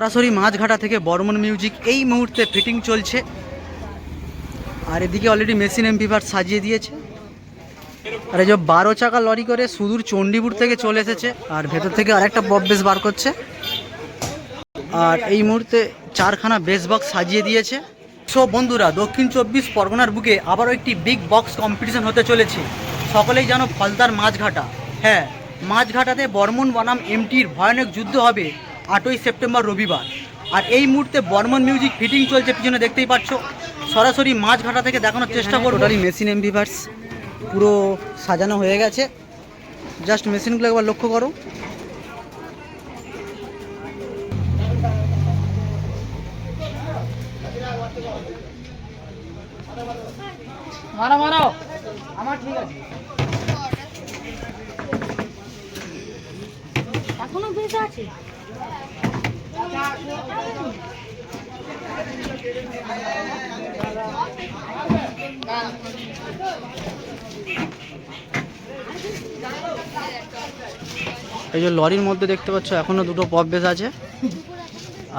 সরাসরি মাঝঘাটা থেকে বর্মন মিউজিক এই মুহূর্তে ফিটিং চলছে। আর এদিকে অলরেডি মেশিন এমপিভার সাজিয়ে দিয়েছে। আর এই যে বারো চাকা লরি করে সুদূর চণ্ডীপুর থেকে চলে এসেছে, আর ভেতর থেকে আরেকটা পপ বেস বার করছে। আর এই মুহূর্তে চারখানা বেস বক্স সাজিয়ে দিয়েছে। সো বন্ধুরা, দক্ষিণ চব্বিশ পরগনার বুকে আবারও একটি বিগ বক্স কম্পিটিশন হতে চলেছে। সকলেই জানো ফলতার মাঝঘাটা। হ্যাঁ মাঝঘাটাতে বর্মন বনাম এমটির ভয়ানক যুদ্ধ হবে। আটই সেপ্টেম্বর রবিবার। আর এই মুহূর্তে বর্মন মিউজিক ফিটিং চলছে পিছনে দেখতেই পাচ্ছ। সরাসরি মাঝঘাটা থেকে দেখানোর চেষ্টা করব। টোটালি মেশিন এমবিভার্স পুরো সাজানো হয়ে গেছে। জাস্ট মেশিনগুলো একবার লক্ষ্য করো। মারো মারো। আমার ঠিক আছে। এখনও বেঁচে আছে? এই যে লরির মধ্যে দেখতে পাচ্ছ, এখনও দুটো পপ বেস আছে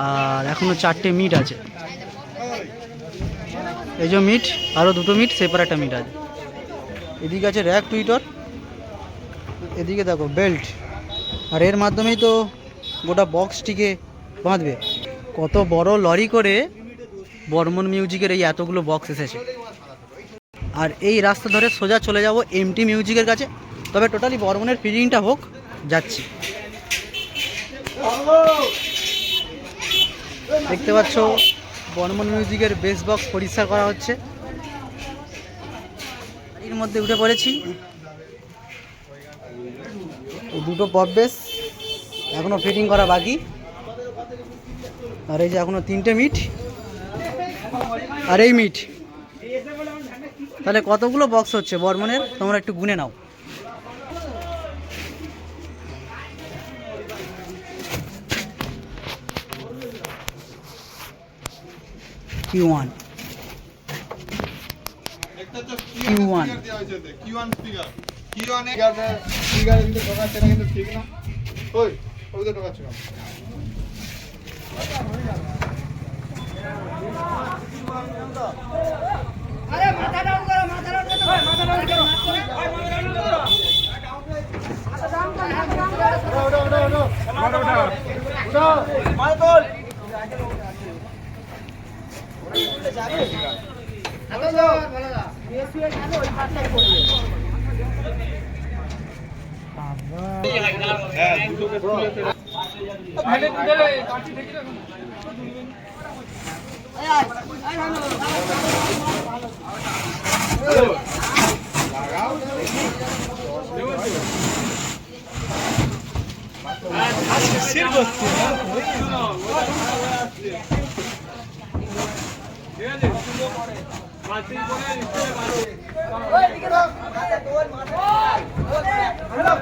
আর এখনও চারটে মিট আছে। এই যে মিট আরও দুটো মিট, সেপার একটা মিট আছে। এদিকে আছে র্যাক টুইটার এদিকে দেখো বেল্ট আর এর মাধ্যমেই তো গোটা বক্সটিকে বাঁধবে। কত বড় লরি করে বর্মন মিউজিকের এই এতগুলো বক্স এসেছে। আর এই রাস্তা ধরে সোজা চলে যাব এমটি মিউজিকের কাছে। তবে টোটালি বর্মনের ফিলিংটা হোক, যাচ্ছি। দেখতে পাচ্ছ, বর্মন মিউজিকের বেস বক্স পরিষ্কার করা হচ্ছে। এর মধ্যে উঠে পড়েছি। দুটো পপ বেস। এখনও ফিটিং করা বাকি। আর এই যে এখনও তিনটে মিট আর এই মিট তাহলে কতগুলো বক্স হচ্ছে বর্মনের? তোমরা একটু গুনে নাও। কিউ ওয়ান কিউ ওয়ান ওগুলো ঢোকাচ্ছিলাম আরে মাথা ডাউন ভালো ওই পাঁচটাই করবে। ঠিক আছে মাটি করে নিচে ওই দিকে দাও তোর মাথা હલો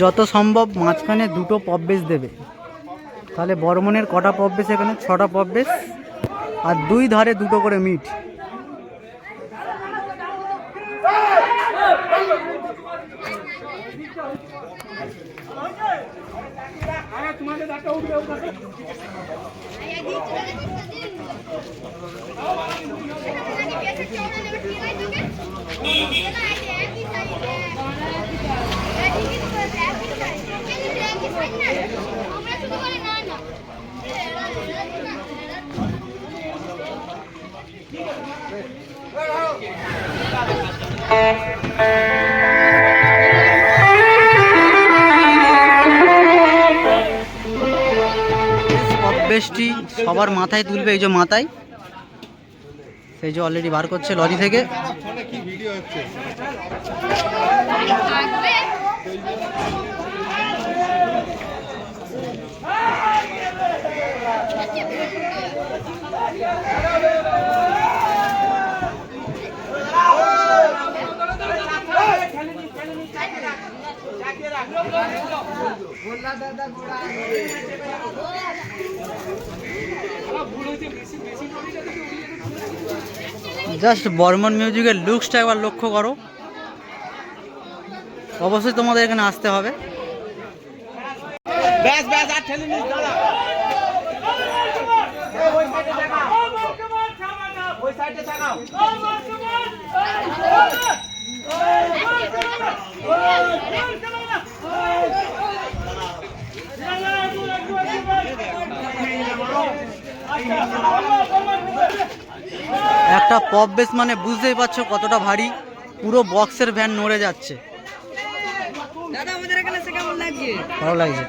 যত সম্ভব মাঝখানে দুটো পপ বেস দেবে। তাহলে বর্মনের কটা পপ বেস এখানে? ছটা পপ বেস আর দুই ধারে দুটো করে মিট। আমরা বেস সবার মাথায় তুলবে এই যে মাথায়। সেই যে অলরেডি বার করছে লরি থেকে। হচ্ছে? বললা দাদা গোড়া জাস্ট বর্মন মিউজিকের লুকসটা একবার লক্ষ্য করো। অবশ্যই তোমাদের এখানে আসতে হবে। ব্যাস ব্যাস, আর ঠেলে নিস একটা পপ বেস মানে বুঝতেই পারছ কতটা ভারী। পুরো বক্সের ভ্যান নড়ে যাচ্ছে। কেমন লাগছে? ভালো লাগছে।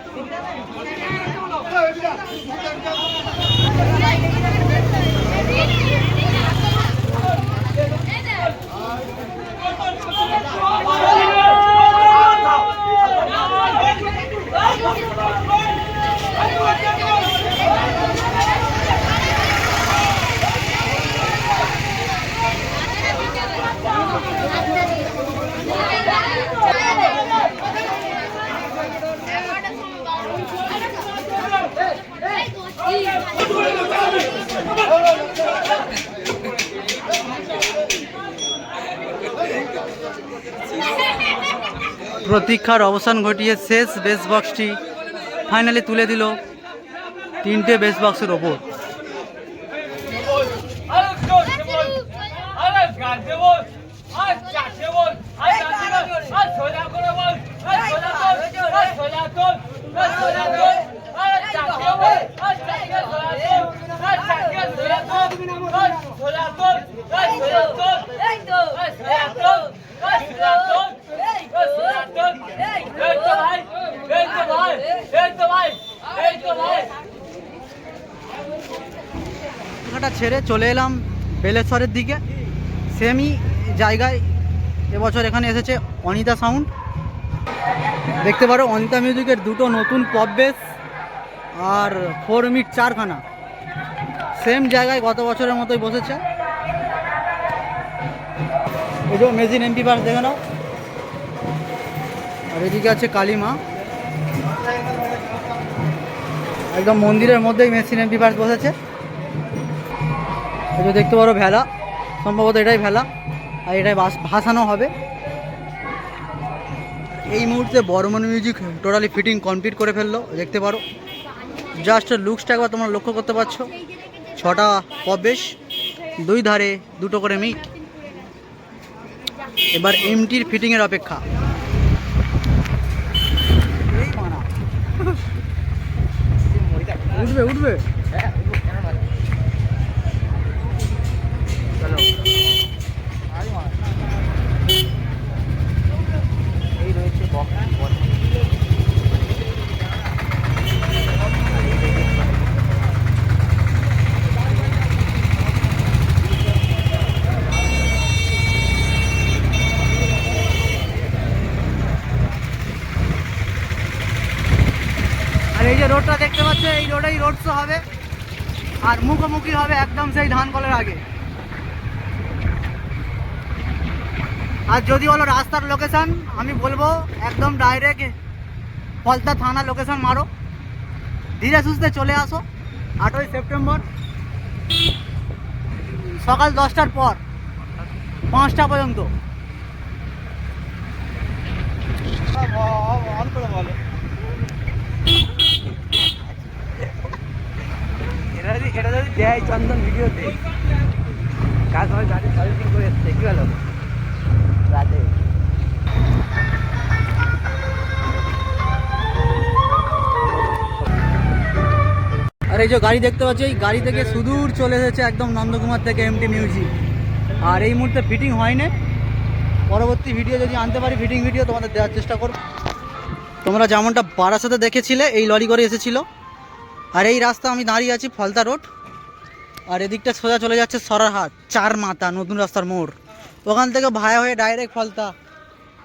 প্রতীক্ষার অবসান ঘটিয়ে শেষ বেস বক্সটি ফাইনালি তুলে দিল তিনটে বেস বক্সের ওপর আরে গাছে বল আর চাষে বল আর চাষে বল আর সোজা করে বল আর সোজা তোল আর সোজা তোল আর সোজা তোল আর চাষে বল আর চাষে সোজা তোল আর চাষে সোজা তোল আর সোজা তোল আর সোজা তোল এই তো আর সোজা তোল আর সোজা তোল আর সোজা তোল এই তো ভাই এই তো ভাই এই তো ভাই এই তো ভাই জায়গাটা ছেড়ে চলে এলাম বেলেশ্বরের দিকে। সেমই জায়গায় এবছর এখানে এসেছে অনিতা সাউন্ড। দেখতে পারো, অনিতা মিউজিকের দুটো নতুন পপ বেস আর ফোর মিট চারখানা। সেম জায়গায় গত বছরের মতোই বসেছে। এই যে মেজিন এমপি পার্ক দেখে নাও। আর এদিকে আছে কালীমা। একদম মন্দিরের মধ্যেই মেশিন এমপি পার্ক বসেছে। যে দেখতে পারো ভেলা, সম্ভবত এটাই ভেলা, আর এটাই ভাসানো হবে। এই মুহূর্তে Barman music totally fitting complete করে ফেলল, দেখতে পারো। জাস্ট লুকসটা একবার তোমরা লক্ষ্য করতে পারছ। ছটা প্রবেশ, দুই ধারে দুটো করে মিট। এবার এমটির ফিটিংয়ের অপেক্ষা। উঠবে উঠবে এই রয়েছে বক্স আর এই যে রোডটা দেখতে পাচ্ছ, এই রোডেই রোড শো হবে। আর মুখোমুখি হবে একদম সেই ধান কলের আগে। আর যদি বলো রাস্তার লোকেশন আমি বলব একদম ডাইরেক্ট ফলতা থানা লোকেশন মারো। ধীরে সুস্থে চলে আসো, আটই সেপ্টেম্বর। সকাল দশটার পর, পাঁচটা পর্যন্ত। চন্দন করে আর এই যে গাড়ি দেখতে পাচ্ছি, এই গাড়ি থেকে সুদূর চলে এসেছে একদম নন্দকুমার থেকে এমটি মিউজিক আর এই মুহূর্তে ফিটিং হয়নি। পরবর্তী ভিডিও যদি আনতে পারি ফিটিং ভিডিও তোমাদের দেওয়ার চেষ্টা করব। তোমরা যেমনটা বারাসাতে দেখেছিলে, এই লরি করে এসেছিল। আর এই রাস্তা আমি দাঁড়িয়ে আছি ফলতা রোড। আর এদিকটা সোজা চলে যাচ্ছে সরারহাট, চার মাথা, নতুন রাস্তার মোড়। ওখান থেকে ভায়া হয়ে ডাইরেক্ট ফলতা